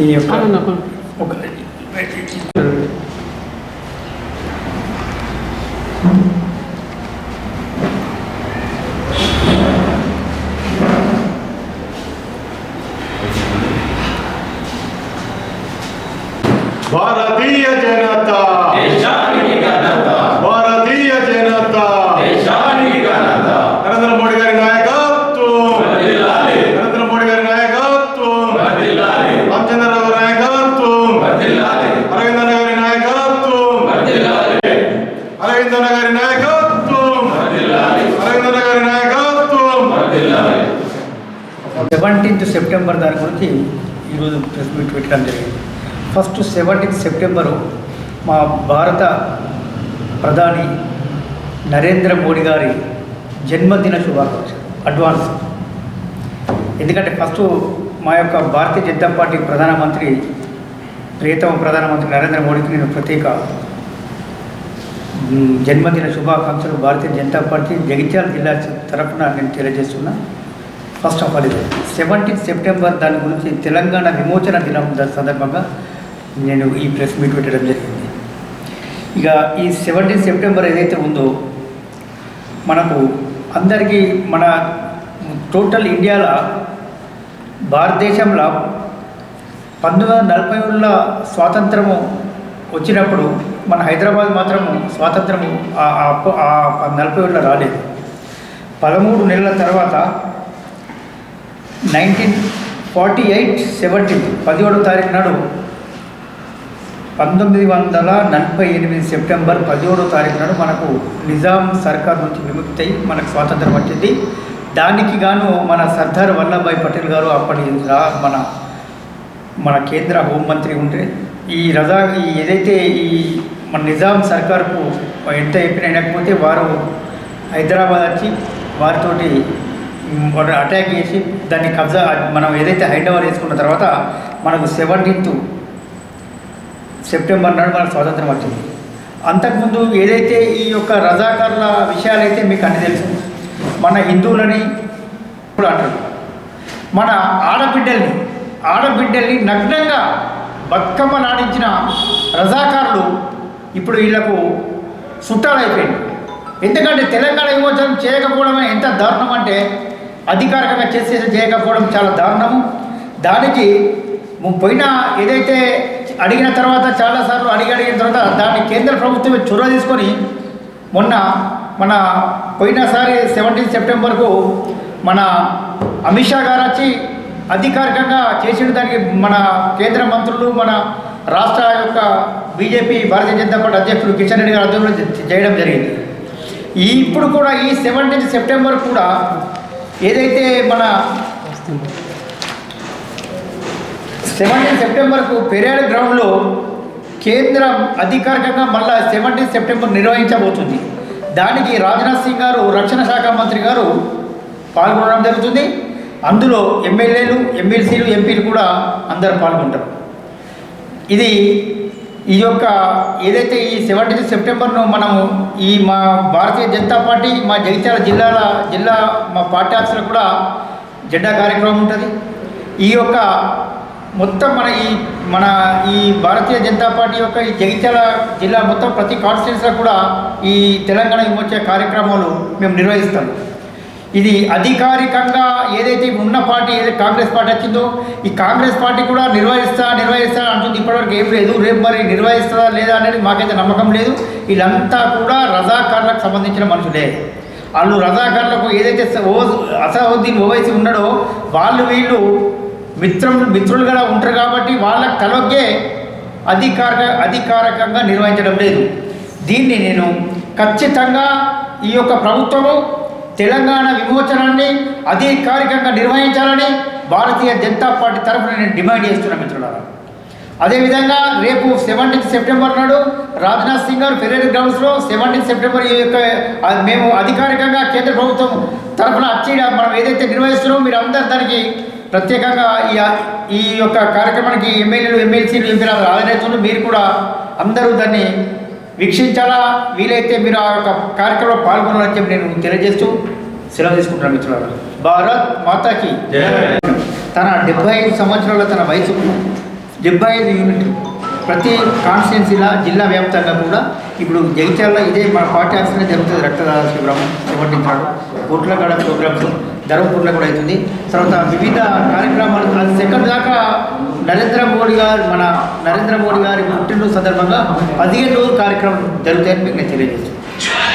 ఈ యొక్క. ఒక భారతీయ జనతా సెవెంటీన్త్ సెప్టెంబర్ దాని గురించి ఈరోజు ప్రెస్ మీట్ పెట్టడం జరిగింది. ఫస్ట్ సెవెంటీన్త్ సెప్టెంబరు మా భారత ప్రధాని నరేంద్ర మోడీ గారి జన్మదిన శుభాకాంక్షలు అడ్వాన్స్. ఎందుకంటే ఫస్ట్ మా యొక్క భారతీయ జనతా పార్టీ ప్రధానమంత్రి ప్రియతమ ప్రధానమంత్రి నరేంద్ర మోడీకి నేను ప్రత్యేక జన్మదిన శుభాకాంక్షలు భారతీయ జనతా పార్టీ జగిత్యాల జిల్లా తరఫున నేను తెలియజేస్తున్నా. ఫస్ట్ ఆఫ్ ఆల్ ఇది. సెవెంటీన్ సెప్టెంబర్ దాని గురించి తెలంగాణ విమోచన దినం దాని సందర్భంగా నేను ఈ ప్రెస్ మీట్ పెట్టడం జరిగింది. ఇక ఈ సెవెంటీన్ సెప్టెంబర్ ఏదైతే ఉందో మనకు అందరికీ మన టోటల్ ఇండియాలో భారతదేశంలో పంతొమ్మిది వందల నలభై ఏళ్ళ స్వాతంత్రము వచ్చినప్పుడు మన హైదరాబాద్ మాత్రము స్వాతంత్రము నలభై ఏళ్ళ రాలేదు. పదమూడు నెలల తర్వాత నైన్టీన్ ఫార్టీ ఎయిట్ సెవెంటీన్ పదిహేడో తారీఖు నాడు పంతొమ్మిది వందల నలభై ఎనిమిది సెప్టెంబర్ పదిహేడో తారీఖు నాడు మనకు నిజాం సర్కార్ నుంచి విముక్తి అయి మనకు స్వాతంత్రం వచ్చింది. దానికి గాను మన సర్దార్ వల్లభాయ్ పటేల్ గారు అప్పటి మన మన కేంద్ర హోంమంత్రి ఉంటే ఈ రజా ఏదైతే ఈ మన నిజాం సర్కార్కు ఎంత చెప్పినకపోతే వారు హైదరాబాద్ వచ్చి వారితోటి అటాక్ చేసి దాన్ని కబ్జా మనం ఏదైతే హైదరాబాద్ వేసుకున్న తర్వాత మనకు సెవెంటీన్త్ సెప్టెంబర్ నాడు మనకు స్వాతంత్రం వచ్చింది. అంతకుముందు ఏదైతే ఈ యొక్క రజాకారుల విషయాలైతే మీకు అన్ని తెలుసు. మన హిందువులని ఇప్పుడు అంటారు. మన ఆడబిడ్డల్ని ఆడబిడ్డల్ని నగ్నంగా బతుకమ్మలాడించిన రజాకారులు ఇప్పుడు వీళ్ళకు చుట్టాలైపోయింది ఎందుకంటే తెలంగాణ విమోచనం చేయకపోవడమే ఎంత దారుణం అంటే అధికారికంగా చేసే చేయకపోవడం చాలా దారుణము. దానికి పోయిన ఏదైతే అడిగిన తర్వాత చాలాసార్లు అడిగి అడిగిన తర్వాత దాన్ని కేంద్ర ప్రభుత్వమే చొరవ తీసుకొని మొన్న మన పోయినసారి సెవెంటీన్ సెప్టెంబర్కు మన అమిత్ షా గారు వచ్చి అధికారికంగా చేసిన దానికి మన కేంద్ర మంత్రులు మన రాష్ట్ర యొక్క బీజేపీ భారతీయ జనతా పార్టీ అధ్యక్షుడు కిషన్ రెడ్డి గారి ఆధ్వర్యంలో చేయడం జరిగింది. ఈ ఇప్పుడు కూడా ఈ సెవెంటీన్త్ సెప్టెంబర్ కూడా ఏదైతే మన సెవెంటీన్ సెప్టెంబర్కు పెరేడ్ గ్రౌండ్లో కేంద్రం అధికారికంగా మళ్ళా సెవెంటీన్ సెప్టెంబర్ నిర్వహించబోతుంది. దానికి రాజ్నాథ్ సింగ్ గారు రక్షణ శాఖ మంత్రి గారు పాల్గొనడం జరుగుతుంది. అందులో ఎమ్మెల్యేలు ఎమ్మెల్సీలు ఎంపీలు కూడా అందరు పాల్గొంటారు. ఇది ఈ యొక్క ఏదైతే ఈ సెవెంటీన్ సెప్టెంబర్ను మనము ఈ మా భారతీయ జనతా పార్టీ మా జగిత్యాల జిల్లాల జిల్లా మా పార్టీ ఆఫీసులో కూడా జెండా కార్యక్రమం ఉంటుంది. ఈ యొక్క మొత్తం మన ఈ మన ఈ భారతీయ జనతా పార్టీ యొక్క ఈ జగిత్యాల జిల్లా మొత్తం ప్రతి కాన్స్టిట్యూన్సీలో కూడా ఈ తెలంగాణ విమోచన కార్యక్రమాలు మేము నిర్వహిస్తాం. ఇది అధికారికంగా ఏదైతే ఉన్న పార్టీ ఏదైతే కాంగ్రెస్ పార్టీ వచ్చిందో ఈ కాంగ్రెస్ పార్టీ కూడా నిర్వహిస్తా నిర్వహిస్తా ఇప్పటివరకు ఏం లేదు. రేపు మరి నిర్వహిస్తుందా లేదా అనేది మాకైతే నమ్మకం లేదు. వీళ్ళంతా కూడా రజాకార్లకు సంబంధించిన మనుషులే. వాళ్ళు రజాకార్లకు ఏదైతే ఓ అసహుద్దీన్ ఓవైసీ ఉన్నాడో వాళ్ళు వీళ్ళు మిత్రం మిత్రులు కూడా ఉంటారు కాబట్టి వాళ్ళకి తలొగ్గే అధికార అధికారికంగా నిర్వహించడం లేదు. దీన్ని నేను ఖచ్చితంగా ఈ యొక్క ప్రభుత్వము తెలంగాణ విమోచనాన్ని అధికారికంగా నిర్వహించాలని భారతీయ జనతా పార్టీ తరఫున నేను డిమాండ్ చేస్తున్నా మిత్రులారా. అదేవిధంగా రేపు సెవెంటీన్త్ సెప్టెంబర్ నాడు రాజ్నాథ్ సింగ్ గారు ఫెరేర్ గ్రౌండ్స్లో సెవెంటీన్త్ సెప్టెంబర్ ఈ యొక్క మేము అధికారికంగా కేంద్ర ప్రభుత్వం తరఫున వచ్చి మనం ఏదైతే నిర్వహిస్తున్నామో మీరు అందరు దానికి ప్రత్యేకంగా ఈ ఈ యొక్క కార్యక్రమానికి ఎమ్మెల్యేలు ఎమ్మెల్సీలు ఎంపీలు హాజరవుతున్నారు మీరు కూడా అందరూ దాన్ని వీక్షించాలా? వీలైతే మీరు ఆ యొక్క కార్యక్రమంలో పాల్గొనాలని చెప్పి నేను తెలియజేస్తూ సెలవు తీసుకుంటున్నాను మిత్రులారా. భారత్ మాతాకి తన డెబ్బై ఐదు సంవత్సరాల తన వయసు డెబ్బై ఐదు యూనిట్లు. ప్రతి కాన్స్టిట్యున్సీలా జిల్లా వ్యాప్తంగా కూడా ఇప్పుడు జగిత్యాల ఇదే మన పార్టీ ఆఫీస్లో జరుగుతుంది రక్తదాన శిబిరం చేపట్టించాడు కోట్లగడ ప్రోగ్రామ్స్ ధర్మపూర్లో కూడా అవుతుంది. తర్వాత వివిధ కార్యక్రమాలు అది సెకండ్ దాకా నరేంద్ర మోడీ గారు మన నరేంద్ర మోడీ గారి పుట్టినరోజు సందర్భంగా పదిహేను రోజులు కార్యక్రమం జరుగుతాయని మీకు నేను తెలియజేస్తాను